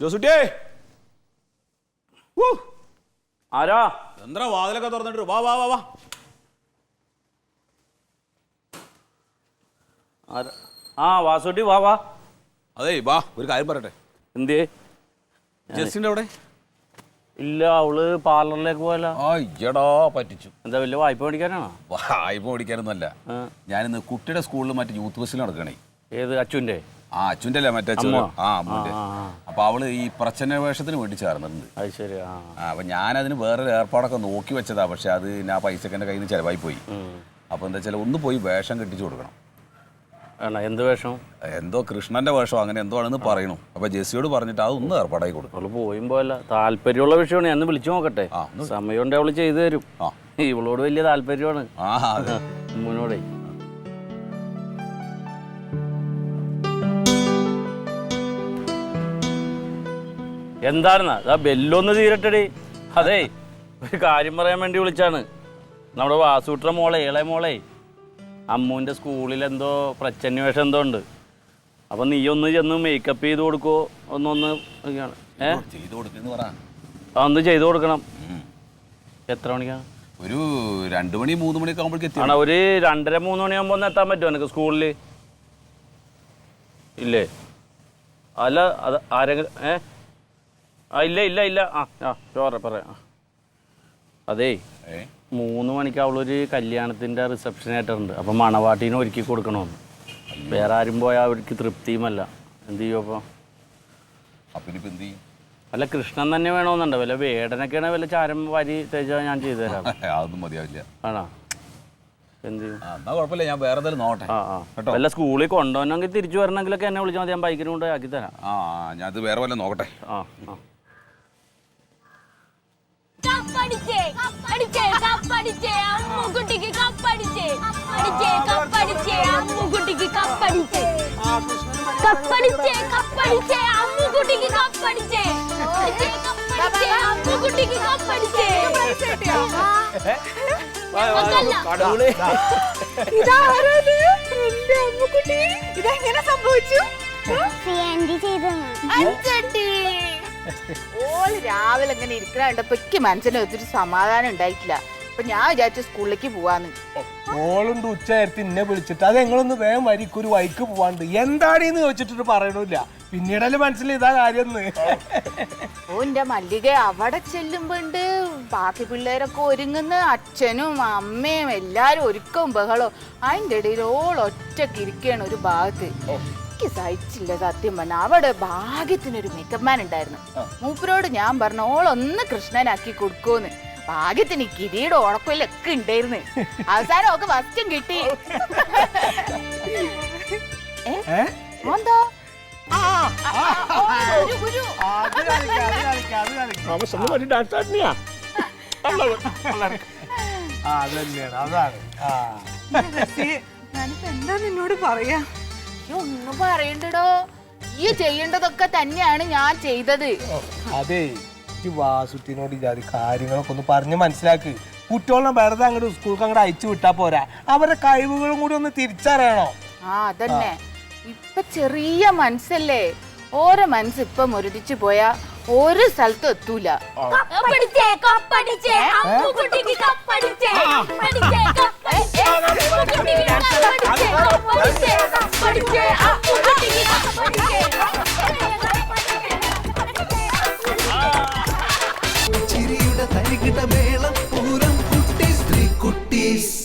ജോസുട്ടിയേ. ആരാ? എന്താ വാതിലൊക്കെ തുറന്നിട്ട് വാ വാ വാ വാ. ആ വാസുട്ടി വാ വാ. അതേ വാ ഒരു കാര്യം പറയട്ടെ. എന്തേ ജസ്റ്റിന്റെ അവിടെ? ഇല്ല അവൾ പാർലറിലേക്ക് പോയല്ലോ അയ്യടാ പറ്റിച്ചു. എന്താ വലിയ വായ്പ മേടിക്കാനാണോ? വായ്പ ഓടിക്കാനൊന്നുമല്ല ആ. ഞാനിന്ന് കുട്ടിയുടെ സ്കൂളിൽ മറ്റേ യൂത്ത് ബസ്സിൽ നടക്കണേ. ഏത് അച്ചുന്റെ ആ അച്ഛന്റെ അല്ലേ മറ്റേ അച്ഛൻ ആ അമ്മൂന്റെ. അപ്പൊ അവൾ ഈ പ്രച്ഛന്ന വേഷത്തിന് വേണ്ടി ചേർന്നിട്ടുണ്ട്. അത് ശരി ആ. അപ്പൊ ഞാനതിന് വേറൊരു ഏർപ്പാടൊക്കെ നോക്കി വെച്ചതാ. പക്ഷെ അത് ഞാൻ പൈസക്കെന്റെ കയ്യിൽ നിന്ന് ചെലവായി പോയി. അപ്പൊ എന്താ വെച്ചാൽ ഒന്ന് പോയി വേഷം കെട്ടിച്ചു കൊടുക്കണം. എന്ത് വേഷം? എന്തോ കൃഷ്ണന്റെ വേഷം അങ്ങനെ എന്തോ ആണെന്ന് പറയണു അപ്പൊ ജെസ്സിയോട് പറഞ്ഞിട്ട് അതൊന്ന് ഏർപ്പാടായി കൊടുക്കും. അവൾ പോയും പോയല്ല താല്പര്യമുള്ള വിഷയമാണ്. ഞാൻ വിളിച്ചു നോക്കട്ടെ. ആ, സമയം കൊണ്ട് അവൾ ചെയ്തു തരും. ഇവളോട് വലിയ താല്പര്യമാണ്. ആ അതെ. എന്താണെന്നാ അതാ ബെല്ലൊന്ന് തീരട്ടടി. അതെ ഒരു കാര്യം പറയാൻ വേണ്ടി വിളിച്ചാണ്. നമ്മുടെ വാസൂട്ട മോളെ ഇളയ മോളെ അമ്മൂന്റെ സ്കൂളിൽ എന്തോ പ്രച്ഛന്വേഷം എന്തോ ഉണ്ട്. അപ്പൊ നീ ഒന്ന് ചെന്ന് മേക്കപ്പ് ചെയ്ത് കൊടുക്കോ ഒന്നൊന്ന് ഒക്കെയാണ് ഏ? ചെയ്തു കൊടുക്കുന്നു പറ. ചെയ്ത് കൊടുക്കണം. എത്ര മണിക്കാണ്? ഒരു രണ്ടു മണി മൂന്ന് മണിയൊക്കെ ആകുമ്പോഴേക്ക് എത്തി ആണോ ഒരു രണ്ടര മൂന്ന് മണിയാകുമ്പോ ഒന്ന് എത്താൻ പറ്റുമോ എനിക്ക് സ്കൂളിൽ? ഇല്ലേ? അല്ല അത് ആരെങ്കിലും ഏ? ആ ഇല്ല ഇല്ല ഇല്ല. ആ ആ ചോറ പറയാം. അതേ മൂന്ന് മണിക്ക് അവളൊരു കല്യാണത്തിന്റെ റിസപ്ഷൻ ആയിട്ടുണ്ട് അപ്പൊ മണവാട്ടീനെ ഒരുക്കി കൊടുക്കണമെന്ന്. വേറെ ആരും പോയാൽ അവർക്ക് തൃപ്തിയുമല്ല. എന്ത് ചെയ്യും അപ്പോൾ അപ്പൊ എന്ത് ചെയ്യും? അല്ല കൃഷ്ണൻ തന്നെ വേണമെന്നുണ്ട്. വല്ല വേടനൊക്കെയാണ് വല്ല ചാരം വരി തേച്ചാൽ ഞാൻ ചെയ്തു തരാം. അതൊന്നും മതിയാവില്ല. ആണോ? എന്ത് ചെയ്യും? എന്നാ കുഴപ്പമില്ല. ഞാൻ വേറെ എന്തെങ്കിലും നോട്ടെ ആ ആ. കേട്ടോ. വല്ല സ്കൂളിൽ കൊണ്ടുപോകണമെങ്കിൽ തിരിച്ചു വരണമെങ്കിലൊക്കെ എന്നെ വിളിച്ചാൽ മതി. ഞാൻ ബൈക്കിന് കൊണ്ട് ആക്കി തരാം. ആ വേറെ വല്ല നോക്കട്ടെ. ആ ആ. കപ്പടിച്ചേ. അടിച്ചേ കപ്പടിച്ചേ അമ്മുകുട്ടിക്ക് കപ്പടിച്ചേ. അടിച്ചേ കപ്പടിച്ചേ അമ്മുകുട്ടിക്ക് കപ്പടിച്ചേ. കപ്പടിച്ചേ കപ്പടിച്ചേ അമ്മുകുട്ടിക്ക് കപ്പടിച്ചേ. അടിച്ചേ, കപ്പടിച്ചേ. ഇതെങ്ങനെ സംഭവിച്ചു? അഞ്ചട്ടി. ഓൾ രാവിലെ ഇങ്ങനെ ഇരിക്കണ കണ്ടപ്പോ എനിക്ക് മനസ്സിന് സമാധാനം ഉണ്ടായിട്ടില്ല. അപ്പൊ ഞാൻ വിചാരിച്ചു സ്കൂളിലേക്ക് പോവാന്ന്. ഓളുണ്ട് ഉച്ചനേരത്ത് ഇന്നെ വിളിച്ചിട്ട് അത് ഞങ്ങളൊന്ന് വേഗം വരിക്ക് ഒരു വൈക്ക് പോവാണ്ട്. എന്താടീന്ന് ചോദിച്ചിട്ട് പറയണില്ല. പിന്നീടല്ലേ മനസ്സിൽ ഇതാ കാര്യം ഓന്റെ മല്ലിക അവിടെ ചെല്ലുമ്പോണ്ട് ബാക്കി പിള്ളേരൊക്കെ ഒരുങ്ങുന്ന അച്ഛനും അമ്മയും എല്ലാരും ഒരുക്കവും ബഹളവും. അതിന്റെ ഇടയിൽ ഓൾ ഒറ്റയ്ക്ക് ഇരിക്കുകയാണ് ഒരു ഭാഗത്ത്. എനിക്ക് സഹിച്ചില്ല സത്യം പറഞ്ഞ. അവിടെ ഭാഗ്യത്തിനൊരു മേക്കപ്പ് മാൻ ഉണ്ടായിരുന്നു. മൂപ്പരോട് ഞാൻ പറഞ്ഞു ഓളൊന്ന് കൃഷ്ണനാക്കി കൊടുക്കൂന്ന് ഭാഗ്യത്തിന് കിരീടം ഉണക്കയിലൊക്കെ ഉണ്ടായിരുന്നു. അവസാനം ഒക്കെ ഫസ്റ്റും കിട്ടി. തന്നെയാണ് അതാണ്. ഞാനിപ്പോ എന്താ നിന്നോട് പറയാ? ഒന്നും പറയണ്ടടോ. ഈ ചെയ്യേണ്ടതൊക്കെ തന്നെയാണ് ഞാൻ ചെയ്തത്. അതെ. വാസുത്തിനോട് ഇതാതി കാര്യങ്ങളൊക്കെ ഒന്ന് പറഞ്ഞ് മനസ്സിലാക്ക്. കുട്ടികളെ വെറുതെ അങ്ങോട്ട് സ്കൂൾക്ക് അങ്ങോട്ട് അയച്ചു വിട്ടാ പോരാ. അവരുടെ കഴിവുകളും കൂടി ഒന്ന് തിരിച്ചറിയണോ. ആ അതന്നെ. ഇപ്പൊ ചെറിയ മനസ്സല്ലേ. ഓരോ മനസ്സ് ഇപ്പൊ മുരടിച്ചു പോയാ ഒരു സ്ഥലത്തും എത്തൂല. കപ്പടിച്ചേ കപ്പടിച്ചേ കപ്പടിച്ചേ കപ്പടിച്ചേ. തരികിട പൂരം കുട്ടി സ്ത്രീ കുട്ടീസ്